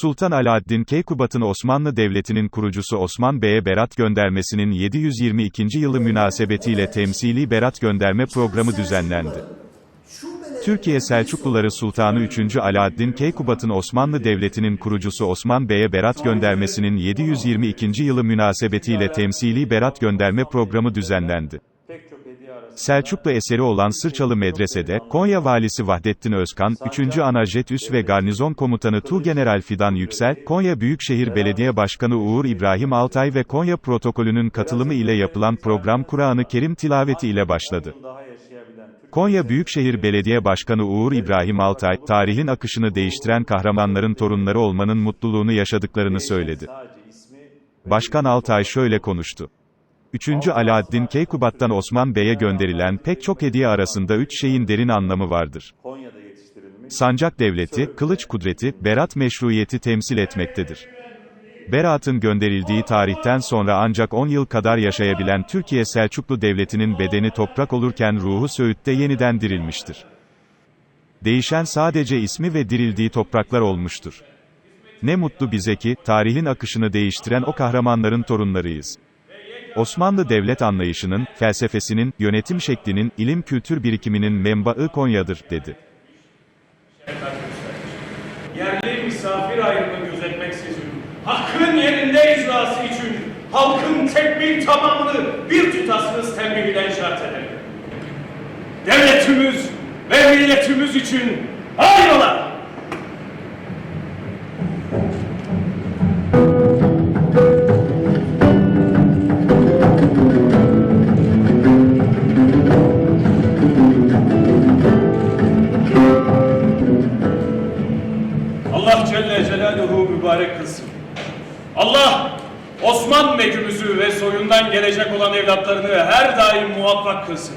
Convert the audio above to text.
Sultan Alaaddin Keykubat'ın Osmanlı Devleti'nin kurucusu Osman Bey'e berat göndermesinin 722. yılı münasebetiyle temsili berat gönderme programı düzenlendi. Türkiye Selçukluları Sultanı 3. Alaaddin Keykubat'ın Osmanlı Devleti'nin kurucusu Osman Bey'e berat göndermesinin 722. yılı münasebetiyle temsili berat gönderme programı düzenlendi. Selçuklu eseri olan Sırçalı Medrese'de, Konya Valisi Vahdettin Özkan, 3. Anajet Üs ve Garnizon Komutanı Tuğgeneral Fidan Yüksel, Konya Büyükşehir Belediye Başkanı Uğur İbrahim Altay ve Konya Protokolü'nün katılımı ile yapılan program Kur'an-ı Kerim tilaveti ile başladı. Konya Büyükşehir Belediye Başkanı Uğur İbrahim Altay, tarihin akışını değiştiren kahramanların torunları olmanın mutluluğunu yaşadıklarını söyledi. Başkan Altay şöyle konuştu. 3. Alaaddin Keykubat'tan Osman Bey'e gönderilen pek çok hediye arasında üç şeyin derin anlamı vardır. Sancak devleti, kılıç kudreti, berat meşruiyeti temsil etmektedir. Berat'ın gönderildiği tarihten sonra ancak 10 yıl kadar yaşayabilen Türkiye Selçuklu Devleti'nin bedeni toprak olurken ruhu Söğüt'te yeniden dirilmiştir. Değişen sadece ismi ve dirildiği topraklar olmuştur. Ne mutlu bize ki, tarihin akışını değiştiren o kahramanların torunlarıyız. Osmanlı devlet anlayışının, felsefesinin, yönetim şeklinin, ilim kültür birikiminin menbaı Konya'dır, dedi. yerli misafir ayrımı gözetmeksizin, hakkın yerinde icrası için halkın tek bir tamamını bir tutasınız tembihinden şart ederim. Devletimiz ve milletimiz için hayrola! ruhu mübarek kılsın. Allah Osman meclümüzü ve soyundan gelecek olan evlatlarını her daim muvaffak kılsın.